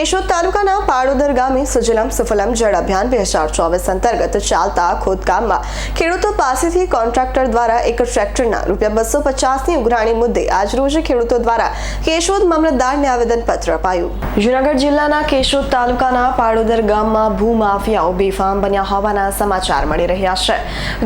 કેશોદ તાલુકાના પાડોદર ગામે સુજલમ સુફલમ જળ અભિયાન બે હજાર ચોવીસ અંતર્ગત ચાલતા ખોદકામમાં ખેડૂતો પાસેથી કોન્ટ્રાક્ટર દ્વારા એક ટ્રેક્ટરના રૂપિયા બસો પચાસની ઉઘરાણી મુદ્દે આજરોજ ખેડૂતો દ્વારા કેશોદ મામલતદારને આવેદનપત્ર અપાયું. જૂનાગઢ જિલ્લાના કેશોદ તાલુકાના પાડોદર ગામમાં ભૂમાફિયાઓ બેફામ બન્યા હોવાના સમાચાર મળી રહ્યા છે.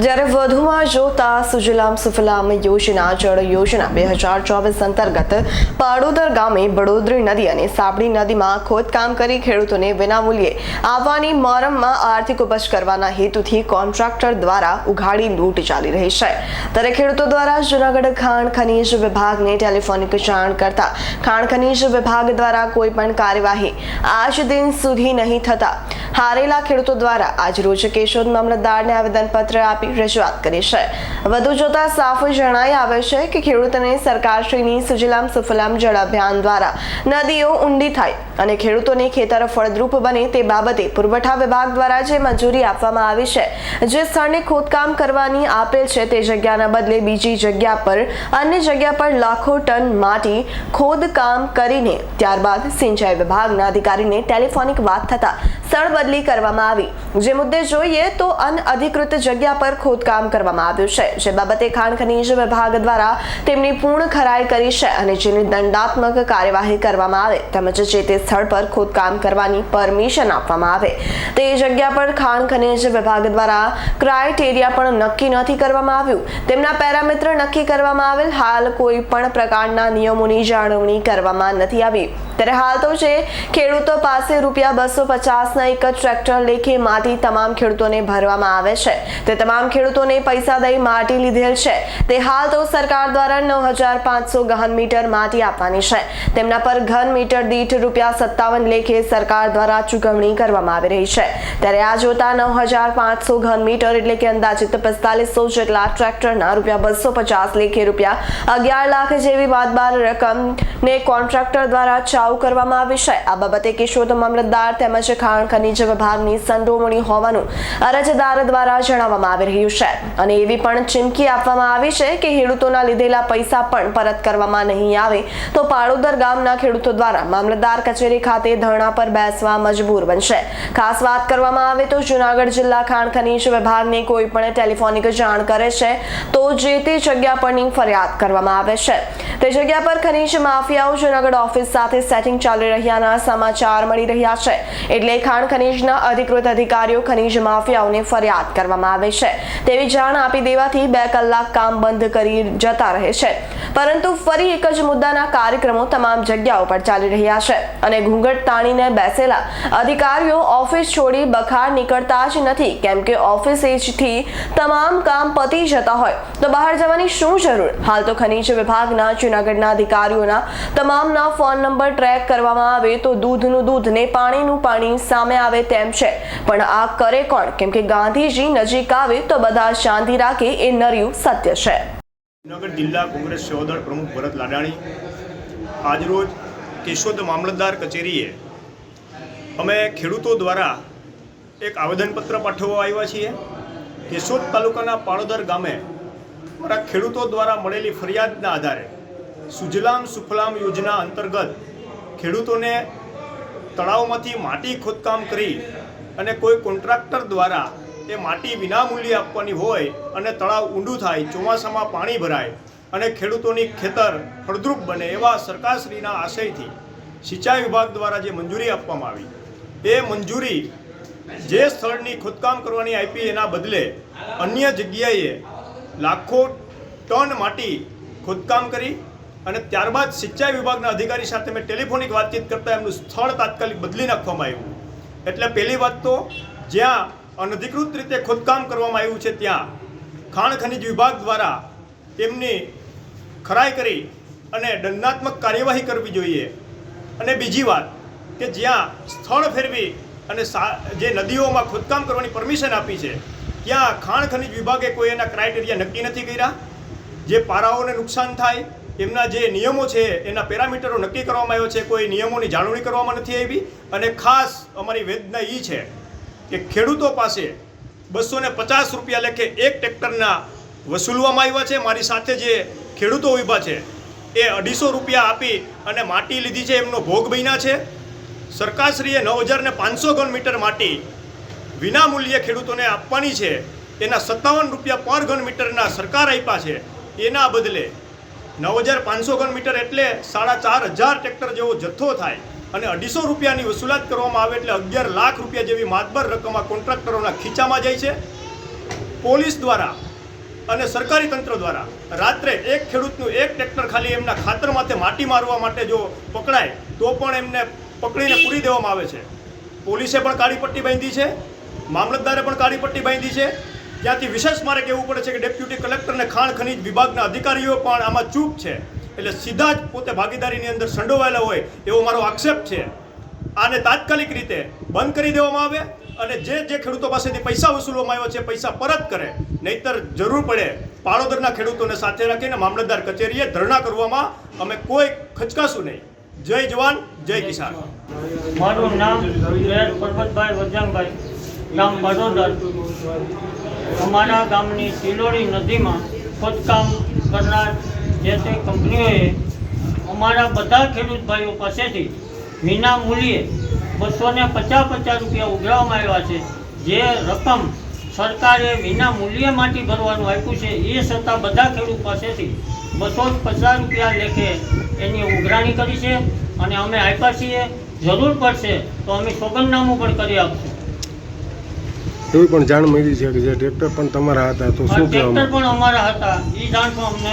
જ્યારે વધુમાં જોતા સુજલામ સુફલામ યોજના, જળ યોજના બે હજાર ચોવીસ અંતર્ગત પાડોદર ગામે બડોદરી નદી અને સાબડી નદીમાં ખોદકામ કરી ખેડૂતોને વિનામૂલ્યે આવવાની મોરમમાં આર્થિક ઉપજ કરવાના હેતુથી કોન્ટ્રાક્ટર દ્વારા ઉઘાડી લૂંટ ચાલી રહી છે. ત્યારે ખેડૂતો દ્વારા જૂનાગઢ ખાણ ખનીજ વિભાગને ટેલિફોનિક જાણ કરતા ખાણ ખનીજ વિભાગ દ્વારા કોઈ પણ કાર્યવાહી આજ દિન સુધી નહીં થતા. હારેલા ખેડૂતો દ્વારા આજ રોજ કેશોદ મામલતદારને આવેદનપત્ર આપી રજૂઆત કરી છે. વધુ જોતા સાફ જણાઈ આવે છે કે ખેડૂતોને સરકારશ્રીની સુજલામ સુફલામ જળ અભિયાન દ્વારા નદીઓ ઊંડી થાય અને ખેડૂતોને ખેતર ફળદ્રુપ બને તે બાબતે પુરવઠા વિભાગ દ્વારા જે મંજૂરી આપવામાં આવી છે, જે સ્થળને ખોદકામ કરવાની આપેલ છે તે જગ્યાના બદલે બીજી જગ્યા પર અન્ય જગ્યા પર લાખો ટન માટી ખોદકામ કરીને ત્યારબાદ સિંચાઈ વિભાગના અધિકારીને ટેલિફોનિક વાત થતા સ્થળ બદલી કરવામાં આવી. જે મુદ્દે જોઈએ તો અનઅધિકૃત જગ્યા પર ખોદકામ કરવામાં આવ્યું છે. જે બાબતે ખાણ ખનીજ વિભાગ દ્વારા તેમની પૂર્ણ ખરાઈ કરી છે અને જેની દંડાત્મક કાર્યવાહી કરવામાં આવે તેમજ જે તે સ્થળ પર ખોદકામ કરવાની પરમિશન આપવામાં આવે. તે જગ્યા પર ખાણ ખનીજ વિભાગ દ્વારા ક્રાઇટેરિયા પણ નક્કી નથી કરવામાં આવ્યું. તેમના પેરામીટર નક્કી કરવામાં આવેલ હાલ કોઈ પણ પ્રકારના નિયમોની જાળવણી કરવામાં નથી આવી. ત્યારે હાલ તો છે ખેડૂતો પાસે રૂપિયા બસો પચાસના એક જ ટ્રેક્ટર લેખે માટી તમામ ખેડૂતોને ભરવામાં આવે છે. તે તમામ ખેડૂતોને પૈસા દઈ માટી લીધેલ છે. તે હાલ તો સરકાર દ્વારા નવ હજાર પાંચસો ઘન મીટર માટી આપવાની છે. તેમના પર ઘન મીટર દીઠ રૂપિયા સત્તાવન લેખે સરકાર દ્વારા ચૂકવણી કરવામાં આવી રહી છે. ત્યારે આ જોતા નવ હજાર પાંચસો ઘન મીટર એટલે કે અંદાજિત પિસ્તાલીસો જેટલા ટ્રેક્ટરના રૂપિયા બસો પચાસ લેખે રૂપિયા અગિયાર લાખ જેવી બાદબાર રકમ ને કોન્ટ્રાક્ટર દ્વારા ચાઉ કરવામાં આવી છે. આ બાબતે કિશોર મામલતદાર તેમજ ખાણ ખનીજ વિભાગની સંડોવણી હોવાનું અરજદાર દ્વારા જણાવવામાં આવી રહ્યું છે. અને એવી પણ ચીમકી આપવામાં આવી છે કે ખેડૂતોના લીધેલા પૈસા પણ પરત કરવામાં નહીં આવે તો પાળોદર ગામના ખેડૂતો દ્વારા મામલતદાર કચેરી ખાતે ધરણા પર બેસવા મજબૂર બનશે. ખાસ વાત કરવામાં આવે તો જૂનાગઢ જિલ્લા ખાણ ખનીજ વિભાગને કોઈ પણ ટેલિફોનિક જાણ કરે છે તો જે તે જગ્યા પરની ફરિયાદ કરવામાં આવે છે. તે જગ્યા પર ખનીજ માફિયાઓ જૂનાગઢ ઓફિસ સાથે સેટિંગ ચાલી રહ્યાના સમાચાર મળી રહ્યા છે. એટલે ખાણ ખનીજના અધિકૃત અધિકારીઓ ખનીજ માફિયાઓને ફરિયાદ કરવામાં આવે છે. તેવી જાણ આપી દેવાથી બે કલાક કામ બંધ કરી જતા રહે છે. પરંતુ ફરી એક જ મુદ્દાના કાર્યક્રમો તમામ જગ્યાઓ પર ચાલી રહ્યા છે અને ઘૂંઘટ તાણીને બેસેલા અધિકારીઓ ઓફિસ છોડી બખાર નીકળતા જ નથી. કેમ કે ઓફિસેથી તમામ કામ પતી જતા હોય તો બહાર જવાની શું જરૂર? હાલ તો ખનીજ વિભાગના જૂનાગઢના અધિકારીઓના તમામના ફોન નંબર ટ્રેક કરવામાં આવે તો દૂધનું દૂધ ને પાણીનું પાણી સામે આવે તેમ છે. પણ આ કરે કોણ? કેમ કે ગાંધીજી નજીક આવે તો બધા શાંતિ રાખે એ નર્યું સત્ય છે. જૂનાગઢ જિલ્લા કોંગ્રેસ સેવાદળ પ્રમુખ ભરત લાડાણી આજરોજ કેશોદ મામલતદાર કચેરીએ અમે ખેડૂતો દ્વારા એક આવેદનપત્ર પાઠવવા આવ્યા છીએ. કેશોદ તાલુકાના પાળોદર ગામે અમારા ખેડૂતો દ્વારા મળેલી ફરિયાદના આધારે સુજલામ સુફલામ યોજના અંતર્ગત ખેડૂતોને તળાવમાંથી માટી ખોદકામ કરી અને કોઈ કોન્ટ્રાક્ટર દ્વારા એ માટી વિનામૂલ્યે આપવાની હોય અને તળાવ ઊંડું થાય, ચોમાસામાં પાણી ભરાય અને ખેડૂતોની ખેતર ફળદ્રુપ બને એવા સરકારશ્રીના આશયથી સિંચાઈ વિભાગ દ્વારા જે મંજૂરી આપવામાં આવી એ મંજૂરી જે સ્થળની ખોદકામ કરવાની આપી એના બદલે અન્ય જગ્યાએ લાખો ટન માટી ખોદકામ કરી અને ત્યારબાદ સિંચાઈ વિભાગના અધિકારી સાથે મેં ટેલિફોનિક વાતચીત કરતાં એમનું સ્થળ તાત્કાલિક બદલી નાખવામાં આવ્યું. એટલે પહેલી વાત તો જ્યાં અનધિકૃત રીતે ખોદકામ કરવામાં આવ્યું છે ત્યાં. ખાણ ખનિજ વિભાગ દ્વારા તેમની ખરાઈ કરી અને દંડાત્મક કાર્યવાહી કરવી જોઈએ. અને બીજી વાત કે જ્યાં સ્થળ ફેરવી અને જે નદીઓમાં ખોદકામ કરવાની પરમિશન આપી છે, ત્યાં ખાણ ખનિજ વિભાગે કોઈ એના ક્રાઇટેરિયા નક્કી નથી કર્યા. જે પારાઓને નુકસાન થાય, એમના જે નિયમો છે, એના પેરામીટરો નક્કી કરવામાં આવ્યો છે, કોઈ નિયમોની જાળવણી કરવામાં નથી આવી. અને ખાસ અમારી વેદના એ છે કે ખેડૂતો પાસે બસો ને પચાસ રૂપિયા લેખે એક ટ્રેક્ટરના વસૂલવામાં આવ્યા છે. મારી સાથે જે ખેડૂતો ઊભા છે, એ અઢીસો રૂપિયા આપી અને માટી લીધી છે. એમનો ભોગ બન્યા છે. સરકારશ્રીએ નવ હજાર ને પાંચસો ઘન મીટર માટી વિના મૂલ્યે ખેડૂતોને આપવાની છે. એના સત્તાવન રૂપિયા પર ઘન મીટરના સરકાર આપ્યા છે. એના બદલે નવ હજાર પાંચસો ઘન મીટર એટલે સાડા ચાર હજાર ટ્રેક્ટર જેવો જથ્થો થાય. અને અઢીસો રૂપિયાની વસૂલાત કરવામાં આવે એટલે અગિયાર લાખ રૂપિયા જેવી માતબર રકમ આ કોન્ટ્રાક્ટરોના ખીચામાં જાય છે. પોલીસ દ્વારા અને સરકારી તંત્ર દ્વારા રાત્રે એક ખેડૂતનું એક ટ્રેક્ટર ખાલી એમના ખાતર માથે માટી મારવા માટે જો પકડાય, તો પણ એમને પકડીને પૂરી દેવામાં આવે છે. પોલીસે પણ કાળી પટ્ટી બાંધી છે, મામલતદારે પણ કાળી પટ્ટી બાંધી છે. ત્યાંથી વિશેષ મારે કહેવું પડે છે કે ડેપ્યુટી કલેક્ટર અને ખાણ ખનીજ વિભાગના અધિકારીઓ પણ આમાં ચૂપ છે. એટલે સીધા જ પોતે ભાગીદારીની અંદર સંડોવાયેલા હોય એવો મારો આક્ષેપ છે. આને તાત્કાલિક રીતે બંધ કરી દેવામાં આવે અને જે જે ખેડૂતો પાસેથી પૈસા વસૂલવામાં આવ્યો છે, પૈસા પરત કરે. નહીતર જરૂર પડે પાળોદરના ખેડૂતોને સાથે રાખીને મામલતદાર કચેરીએ ધરણા કરવામાં અમે કોઈ ખચકાશું નહીં. જય જવાન, જય કિસાન. મારું નામ પરબતભાઈ વજનભાઈ ગામ બરોદર અમારા ગામની સિલોડી નદીમાં ખોદકામ કરનાર જે તે કંપનીઓએ અમારા બધા ખેડૂત ભાઈઓ પાસેથી વિના મૂલ્યે બસો ને પચાસ પચાસ રૂપિયા ઉઘરાવવામાં આવ્યા છે. જે રકમ સરકારે વિના મૂલ્ય માટી ભરવાનું આપ્યું છે એ છતાં બધા ખેડૂત પાસેથી બસો પચાસ રૂપિયા લેખે એની ઉઘરાણી કરી છે અને અમે આપ્યા છીએ. જરૂર પડશે તો અમે સોગંદનામું પણ કરી આપશું. એવી પણ જાણ મળી છે કે જે ટ્રેક્ટર પણ તમારા હતા તો શું ટ્રેક્ટર પણ અમારા હતા. એ જાણ પણ અમને